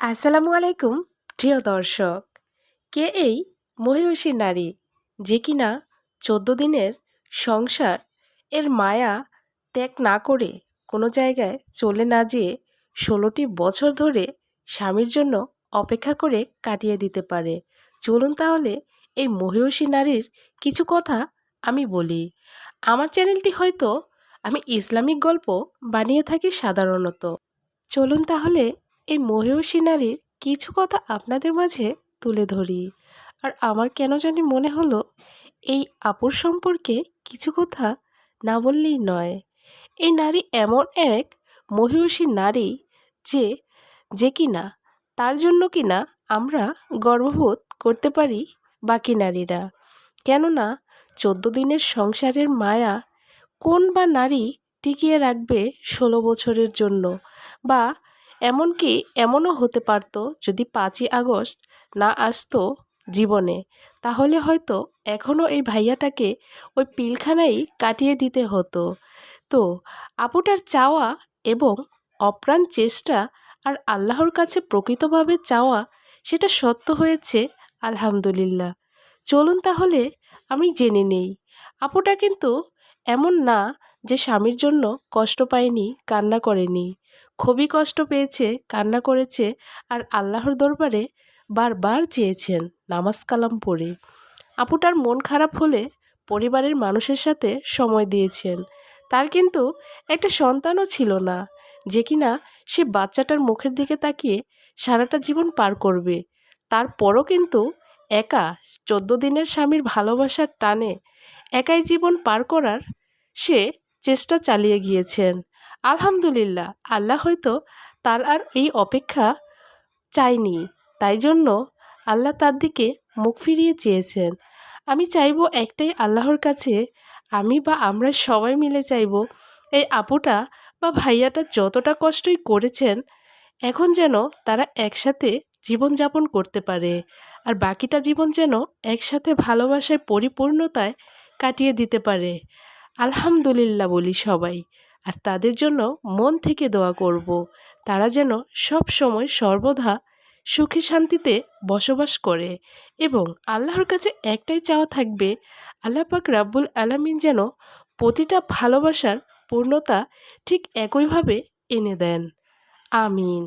আসসালামু আলাইকুম, প্রিয় দর্শক। কে এই মহিষী নারী যে কিনা চোদ্দ দিনের সংসার এর মায়া ত্যাগ না করে কোনো জায়গায় চলে না যেয়ে ষোলোটি বছর ধরে স্বামীর জন্য অপেক্ষা করে কাটিয়ে দিতে পারে। চলুন তাহলে এই মহিষী নারীর কিছু কথা আমি বলি। আমার চ্যানেলটি হয়তো আমি ইসলামিক গল্প বানিয়ে থাকি সাধারণত। চলুন তাহলে এই মহিষী নারীর কিছু কথা আপনাদের মাঝে তুলে ধরি। আর আমার কেন জানি মনে হলো, এই আপুর সম্পর্কে কিছু কথা না বললেই নয়। এই নারী এমন এক মহিষী নারী যে যে কিনা, তার জন্য কিনা আমরা গর্ববোধ করতে পারি বাকি নারীরা। কেননা, চোদ্দ দিনের সংসারের মায়া কোন বা নারী টিকিয়ে রাখবে ষোলো বছরের জন্য বা এমনকি এমনও হতে পারত যদি পাঁচই আগস্ট না আসতো জীবনে। তাহলে হয়তো এখনও এই ভাইয়াটাকে ওই পিলখানাই কাটিয়ে দিতে হতো। তো, আপুটার চাওয়া এবং অপ্রাণ চেষ্টা আর আল্লাহর কাছে প্রকৃতভাবে চাওয়া, সেটা সত্য হয়েছে, আলহামদুলিল্লাহ। চলুন তাহলে, আমি জেনে নেই। আপুটা কিন্তু এমন না যে স্বামীর জন্য কষ্ট পায়নি, কান্না করেনি। খুবই কষ্ট পেয়েছে, কান্না করেছে আর আল্লাহর দরবারে বারবার চেয়েছেন নামাজ কালাম পড়ে। আপুটার মন খারাপ হলে পরিবারের মানুষের সাথে সময় দিয়েছেন। তার কিন্তু একটা সন্তানও ছিল না, যে কিনা সে বাচ্চাটার মুখের দিকে তাকিয়ে সারাটা জীবন পার করবে। তারপরও কিন্তু একা চোদ্দ দিনের স্বামীর ভালোবাসার টানে একাই জীবন পার করার সে চেষ্টা চালিয়ে গিয়েছেন। আলহামদুলিল্লাহ, আল্লাহ হয়তো তার আর এই অপেক্ষা চায়নি, তাই জন্য আল্লাহ তার দিকে মুখ ফিরিয়ে চেয়েছেন। আমি চাইব একটাই আল্লাহর কাছে, আমি বা আমরা সবাই মিলে চাইব এই আপুটা বা ভাইয়াটা যতটা কষ্টই করেছেন, এখন যেন তারা একসাথে জীবনযাপন করতে পারে। আর বাকিটা জীবন যেন একসাথে ভালোবাসায় পরিপূর্ণতায় কাটিয়ে দিতে পারে। আলহামদুলিল্লাহ বলি সবাই। আর তাদের জন্য মন থেকে দোয়া করব। তারা যেন সব সময় সর্বদা সুখে শান্তিতে বসবাস করে এবং আল্লাহর কাছে একটাই চাওয়া থাকবে, আল্লাহ পাক রাব্বুল আলামিন যেন প্রতিটা ভালোবাসার পূর্ণতা ঠিক একইভাবে এনে দেন। আমিন।